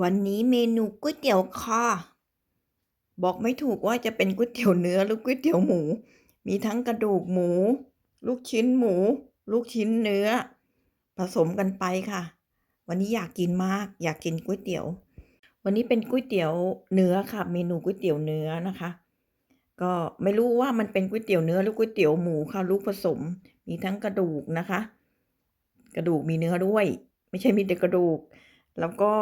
วันนี้เมนูก๋วยเตี๋ยวค่ะ บอกไม่ถูกว่าจะเป็นก๋วยเตี๋ยวเนื้อหรือก๋วยเตี๋ยวหมู มีทั้งกระดูกหมู ลูกชิ้นหมู ลูกชิ้นเนื้อ ผสมกันไปค่ะ วันนี้อยากกินมาก อยากกินก๋วยเตี๋ยว วันนี้เป็นก๋วยเตี๋ยวเนื้อค่ะ เมนูก๋วยเตี๋ยวเนื้อนะคะ ก็ไม่รู้ว่ามันเป็นก๋วยเตี๋ยวเนื้อหรือก๋วยเตี๋ยวหมูค่ะ ลูกผสม มีทั้งกระดูกนะคะ กระดูกมีเนื้อด้วย ไม่ใช่มีแต่กระดูก แล้วก็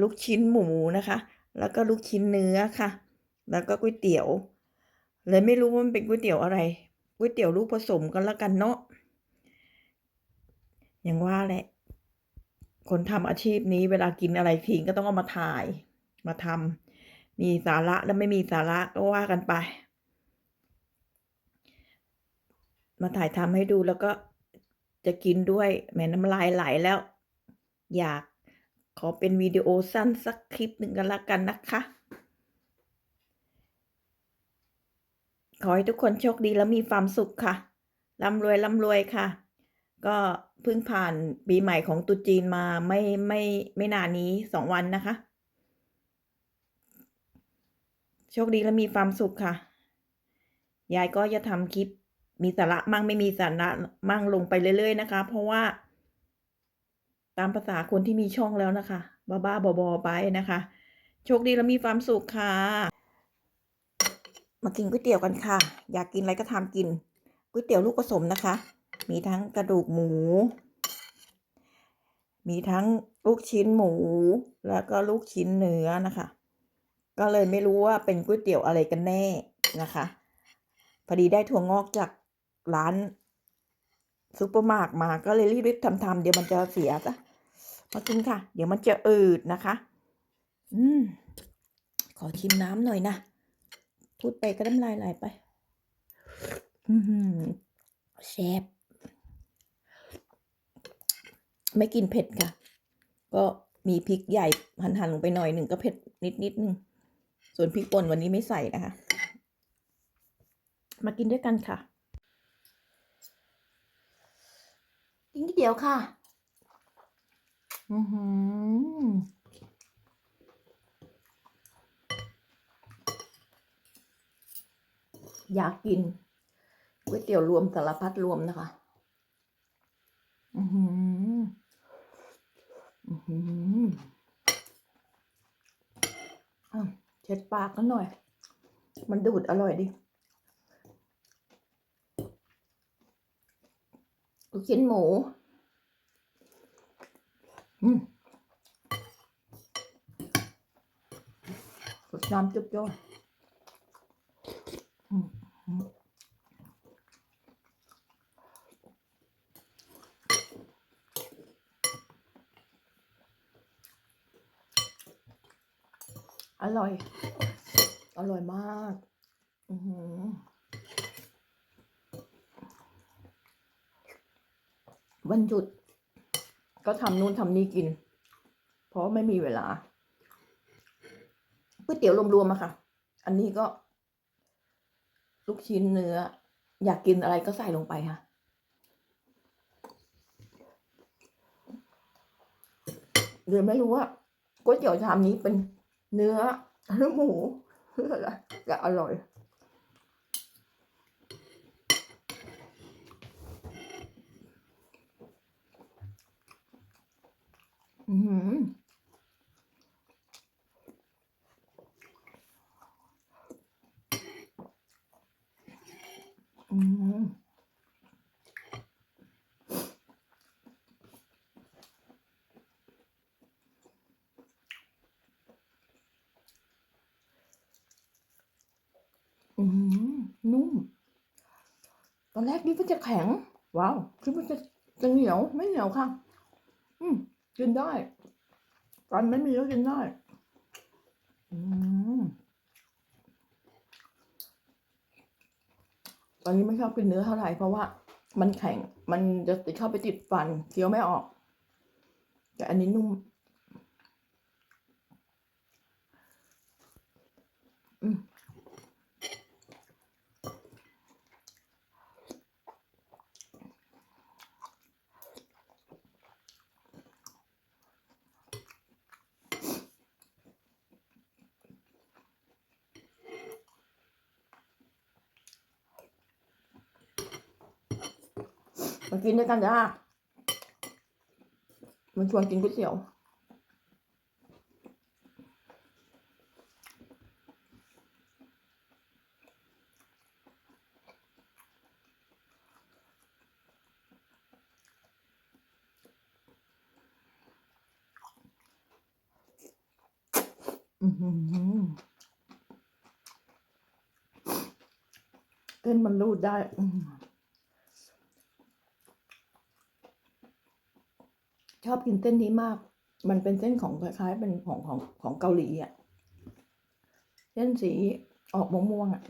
ลูกชิ้นหมูนะคะ แล้วก็ลูกชิ้นเนื้อค่ะ แล้วก็ก๋วยเตี๋ยว เลยไม่รู้ว่ามันเป็นก๋วยเตี๋ยวอะไรก๋วยเตี๋ยวลูกผสมกันละกันเนาะอย่างว่าแหละ คนทำอาชีพนี้เวลากินอะไรทิ้งก็ต้องเอามาถ่าย มาทำมีสาระและไม่มีสาระก็ว่ากันไป มาถ่ายทำให้ดูแล้วก็จะกินด้วยแหม่น้ำลายไหลแล้ว อยาก ขอเป็นวิดีโอสั้นสักคลิปหนึ่งกันละกันนะคะ ขอให้ทุกคนโชคดีแล้วมีความสุขค่ะร่ำรวยร่ำรวยค่ะ ก็เพิ่งผ่านปีใหม่ของตุจีนมาไม่ไม่ไม่นานนี้สองวันนะคะ โชคดีและมีความสุขค่ะ ยายก็จะทำคลิปมีสาระมั่งไม่มีสาระมั่งลงไปเรื่อย ๆ นะคะ เพราะว่า ตามภาษาคนที่มีช่องแล้วนะคะ บ้าๆบอๆไปนะคะ โชคดีและมีความสุขค่ะ มากินก๋วยเตี๋ยวกันค่ะ อยากกินอะไรก็ทำกินก๋วยเตี๋ยวลูกผสมนะคะ มีทั้งกระดูกหมู มีทั้งลูกชิ้นหมู แล้วก็ลูกชิ้นเนื้อนะคะ ก็เลยไม่รู้ว่าเป็นก๋วยเตี๋ยวอะไรกันแน่นะคะ พอดีได้ถั่วงอกจากร้านซุปเปอร์มาร์ทมาก็เลยรีบๆทำๆเดี๋ยวมันจะเสียซะ มากินค่ะ เดี๋ยวมันจะอืดนะคะ อืม ขอชิมน้ำหน่อยนะ พูดไปก็น้ำลายไหลไป อือหือแซ่บไม่กินเผ็ดค่ะ ก็มีพริกใหญ่หั่นๆลงไปหน่อยหนึ่งก็เผ็ดนิดนิดนึง ส่วนพริกป่นวันนี้ไม่ใส่นะคะ มากินด้วยกันค่ะกินทีเดียวค่ะ อือหืออยากกินก๋วยเตี๋ยวรวมสารพัดรวมนะคะ อือหือ อือหืออะเช็ดปากกันหน่อย มันดูดอร่อยดิลูกชิ้นหมู อืมสดน้ำจุ๊บจ้อยอืมอืมอร่อย อร่อยมาก อือหือวันหยุด ก็ทำนู่นทำนี่กิน เพราะไม่มีเวลาก๋วยเตี๋ยวรวมๆอะค่ะ อันนี้ก็ ลูกชิ้นเนื้อ อยากกินอะไรก็ใส่ลงไปค่ะเดี๋ยวไม่รู้ว่าก๋วยเตี๋ยวชามนี้เป็นเนื้อหรือหมูหรืออะไรแต่อร่อย อือหืออืมอืมนุ่ม ตอนแรกนี่มันจะแข็ง ว้าวคิดว่าจะจะเหนียวไม่เหนียวค่ะ อืม กินได้ฟันไม่มีก็กินได้ อืมตอนนี้ไม่ชอบกินเนื้อเท่าไหร่เพราะว่า มันแข็ง มันจะติดเข้าไปติดฟันเคี้ยวไม่ออก แต่อันนี้นุ่ม อืม มากินด้วยกันจ้ามันชวนกินก๋วยเตี๋ยวเต้นมันรูดได้อืม ชอบกินเส้นนี้มาก มันเป็นเส้นของคล้ายๆเป็นของของของเกาหลีอะ เส้นสีออกม่วงๆอะ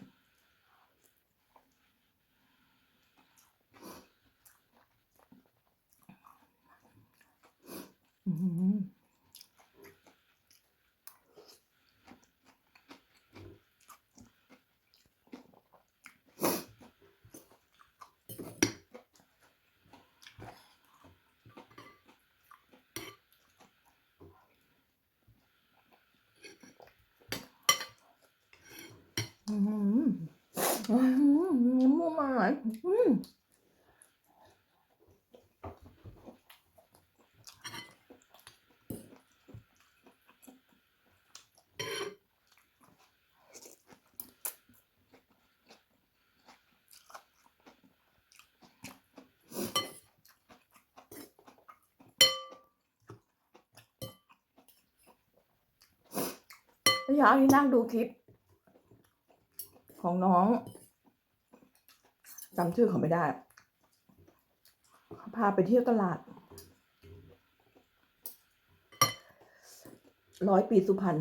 อือหื อืมอืมมูมาอืมเมื่อเช้านี้นั่งดูคลิป ของน้องจำชื่อเขาไม่ได้เขาพาไปเที่ยวตลาด ร้อยปีสุพรรณ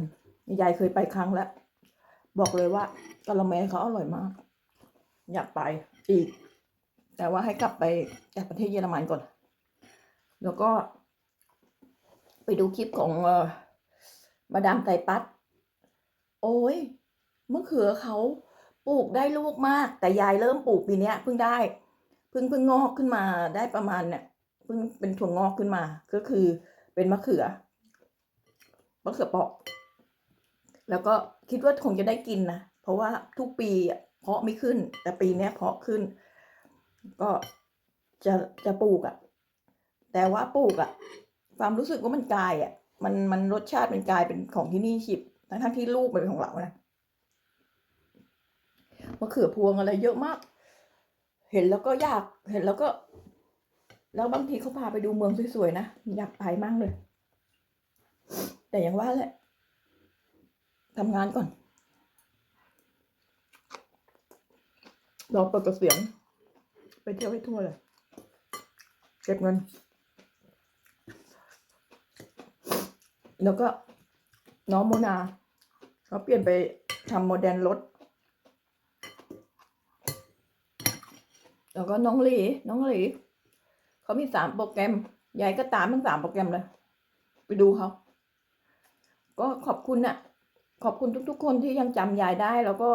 ยายเคยไปครั้งแล้ว บอกเลยว่ากะละแมเขาอร่อยมาก อยากไปอีก แต่ว่าให้กลับไปจากประเทศเยอรมันก่อน แล้วก็ ไปดูคลิปของเอ่อมาดามไตรปัตโอ้ยมะเขือเขา ปลูกได้ลูกมาก แต่ยายเริ่มปลูกปีเนี้ยเพิ่งได้เพิ่งเพิ่งงอกขึ้นมาได้ประมาณเนี่ยเพิ่งเป็นถั่วงอกขึ้นมา ก็คือเป็นมะเขือมะเขือเปราะแล้วก็คิดว่าคงจะได้กินนะเพราะว่าทุกปีอะเพาะไม่ขึ้น แต่ปีเนี้ยเพาะขึ้น ก็จะจะปลูกอะ่ะ แต่ว่าปลูกอะ่ะ ความรู้สึกว่ามันกลายอะ่ะมันมันรสชาติมันกลายเป็นของที่นี่ชิบทั้งทั้งที่ลูกมันเป็นของเรานะะเขือพวงอะไรเยอะมาก เห็นแล้วก็อยากเห็นแล้วก็ แล้วบางทีเขาพาไปดูเมืองสวยๆนะอยากไปมั่งเลย แต่อย่างว่าแหละทำงานก่อนรอเปิดกระเกษียณไปเที่ยวให้ทั่วเลยเก็บเงิน แล้วก็น้องโมนาเขาเปลี่ยนไปทำโมเดลรถ แล้วก็น้องหลีน้องหลีเขามีสามโปรแกรมยายก็ตามทั้งสามโปรแกรมเลย ไปดูเขาก็ขอบคุณน่ะขอบคุณทุก ๆ คนที่ยังจำยายได้ แล้วก็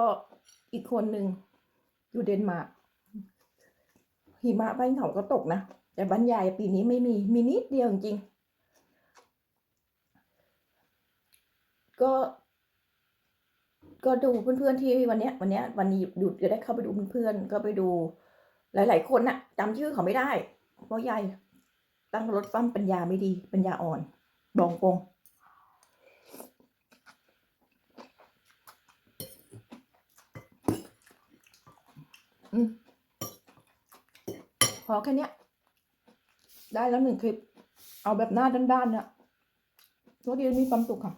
อีกคนหนึ่งอยู่เดนมาร์กหิมะบ้านเขาก็ตกนะแต่บ้านยายปีนี้ไม่มีมีนิดเดียวจริงก็ก็ดูเพื่อนๆที่วันเนี้ยวันเนี้ยวันนี้หยุดจะได้เข้าไปดูเพื่อนๆก็ไปดู หลาย ๆ คนน่ะจำชื่อเขาไม่ได้ เพราะยายตั้งรถฟั่มปัญญาไม่ดีปัญญาอ่อนบองกงอพอแค่เนี้ยได้แล้วหนึ่งคลิป เอาแบบหน้าด้านๆเนี่ยทุกทีมีความสุขค่ะ